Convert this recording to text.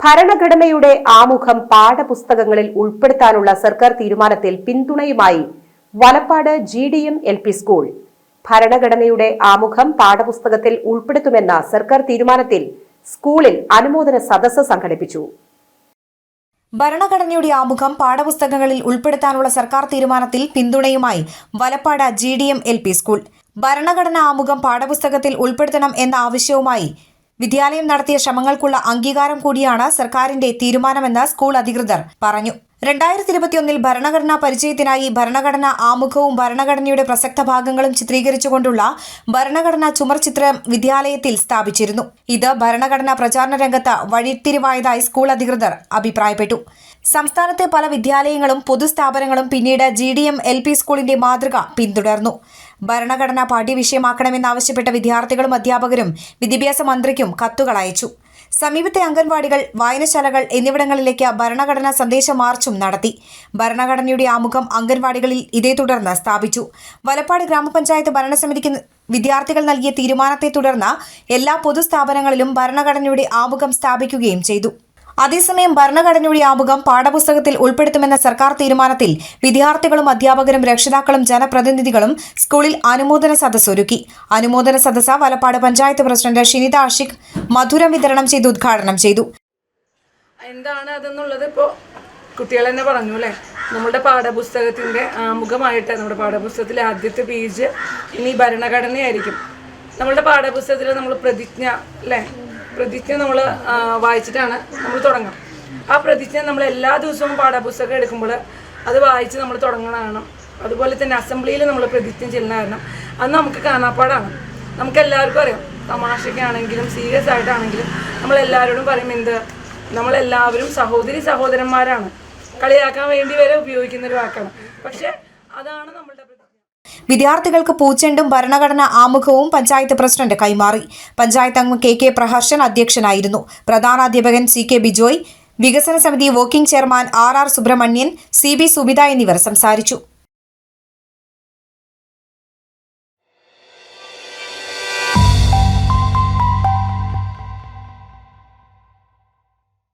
ഭരണഘടനയുടെ ആമുഖം പാഠപുസ്തകങ്ങളിൽ ഉൾപ്പെടുത്താനുള്ള സർക്കാർ തീരുമാനത്തിൽ പിന്തുണയുമായി Valappad G D M L P school. ഭരണഘടനയുടെ ആമുഖം പാഠപുസ്തകത്തിൽ ഉൾപ്പെടുത്തുമെന്ന സർക്കാർ തീരുമാനത്തിൽ സ്കൂളിൽ അനുമോദന സദസ്സ് സംഘടിപ്പിച്ചു. ഭരണഘടനയുടെ ആമുഖം പാഠപുസ്തകങ്ങളിൽ ഉൾപ്പെടുത്താനുള്ള സർക്കാർ തീരുമാനത്തിൽ പിന്തുണയുമായി Valappad G D M L P school. ഭരണഘടന ആമുഖം പാഠപുസ്തകത്തിൽ ഉൾപ്പെടുത്തണം എന്ന ആവശ്യവുമായി വിദ്യാലയം നടത്തിയ ശ്രമങ്ങൾക്കുള്ള അംഗീകാരം കൂടിയാണ് സർക്കാരിന്റെ തീരുമാനമെന്ന് സ്കൂൾ അധികൃതർ പറഞ്ഞു. രണ്ടായിരത്തി ഇരുപത്തിയൊന്നിൽ ഭരണഘടനാ പരിചയത്തിനായി ഭരണഘടന ആമുഖവും ഭരണഘടനയുടെ പ്രസക്ത ഭാഗങ്ങളും ചിത്രീകരിച്ചുകൊണ്ടുള്ള ഭരണഘടനാ ചുമർചിത്രം വിദ്യാലയത്തിൽ സ്ഥാപിച്ചിരുന്നു. ഇത് ഭരണഘടനാ പ്രചാരണ രംഗത്ത് വഴിത്തിരിവായതായി സ്കൂൾ അധികൃതർ അഭിപ്രായപ്പെട്ടു. സംസ്ഥാനത്തെ പല വിദ്യാലയങ്ങളും പൊതുസ്ഥാപനങ്ങളും പിന്നീട് G D M L P സ്കൂളിന്റെ മാതൃക പിന്തുടർന്നു. ഭരണഘടന പാഠ്യവിഷയമാക്കണമെന്നാവശ്യപ്പെട്ട വിദ്യാർത്ഥികളും അധ്യാപകരും വിദ്യാഭ്യാസ മന്ത്രിക്കും കത്തുകൾ അയച്ചു. സമീപത്തെ അംഗൻവാടികൾ വായനശാലകൾ എന്നിവിടങ്ങളിലേക്ക് ഭരണഘടനാ സന്ദേശ മാർച്ചും നടത്തി. ഭരണഘടനയുടെ ആമുഖം അംഗൻവാടികളിൽ ഇതേ തുടർന്ന് സ്ഥാപിച്ചു. വലപ്പാട് ഗ്രാമപഞ്ചായത്ത് ഭരണസമിതിക്ക് വിദ്യാർത്ഥികൾ നൽകിയ തീരുമാനത്തെ തുടർന്ന് എല്ലാ പൊതുസ്ഥാപനങ്ങളിലും ഭരണഘടനയുടെ ആമുഖം സ്ഥാപിക്കുകയും ചെയ്തു. അതേസമയം ഭരണഘടനയുടെ ആമുഖം പാഠപുസ്തകത്തിൽ ഉൾപ്പെടുത്തുമെന്ന സർക്കാർ തീരുമാനത്തിൽ വിദ്യാർത്ഥികളും അധ്യാപകരും രക്ഷിതാക്കളും ജനപ്രതിനിധികളും സ്കൂളിൽ അനുമോദന സദസ് ഒരുക്കി. അനുമോദന സദസ് വലപ്പാട് പഞ്ചായത്ത് പ്രസിഡന്റ് ഷിനിത ആഷിഖ് മധുരം വിതരണം ചെയ്ത് ഉദ്ഘാടനം ചെയ്തു. എന്താണ് അതെന്നുള്ളത് ഇപ്പോൾ കുട്ടികൾ തന്നെ പറഞ്ഞു അല്ലേ? നമ്മുടെ പാഠപുസ്തകത്തിന്റെ ആമുഖമായിട്ട് നമ്മുടെ പാഠപുസ്തകത്തിലെ ആദ്യത്തെ പേജ് ഇനി ഭരണഘടനയായിരിക്കും. നമ്മുടെ പാഠപുസ്തകത്തിൽ നമ്മൾ പ്രതിജ്ഞ അല്ലേ? പ്രതിജ്ഞ നമ്മൾ വായിച്ചിട്ടാണ് നമ്മൾ തുടങ്ങുക ആ പ്രതിജ്ഞ നമ്മൾ എല്ലാ ദിവസവും പാഠപുസ്തകം എടുക്കുമ്പോൾ അത് വായിച്ച് നമ്മൾ തുടങ്ങണമാണ് അതുപോലെ തന്നെ അസംബ്ലിയിൽ നമ്മൾ പ്രതിജ്ഞ ചെല്ലുന്ന കാരണം അത് നമുക്ക് കാണാപ്പാടാണ്. നമുക്ക് എല്ലാവർക്കും അറിയാം. തമാശയ്ക്കാണെങ്കിലും സീരിയസ് ആയിട്ടാണെങ്കിലും നമ്മൾ എല്ലാവരോടും പറയും എന്ത്? നമ്മളെല്ലാവരും സഹോദരി സഹോദരന്മാരാണ്. കളിയാക്കാൻ വേണ്ടി വരെ ഉപയോഗിക്കുന്ന ഒരു വാക്കാണ്. പക്ഷെ അതാണ് നമ്മളുടെ വിദ്യാർത്ഥികൾക്ക് പൂച്ചെണ്ടും ഭരണഘടന ആമുഖവും പഞ്ചായത്ത് പ്രസിഡന്റ് കൈമാറി. പഞ്ചായത്ത് അംഗം കെ കെ പ്രഹർഷൻ അധ്യക്ഷനായിരുന്നു. പ്രധാനാധ്യാപകൻ സി കെ ബിജോയ് വികസന സമിതി working chairman R R Subramanian C B Subitha എന്നിവർ സംസാരിച്ചു.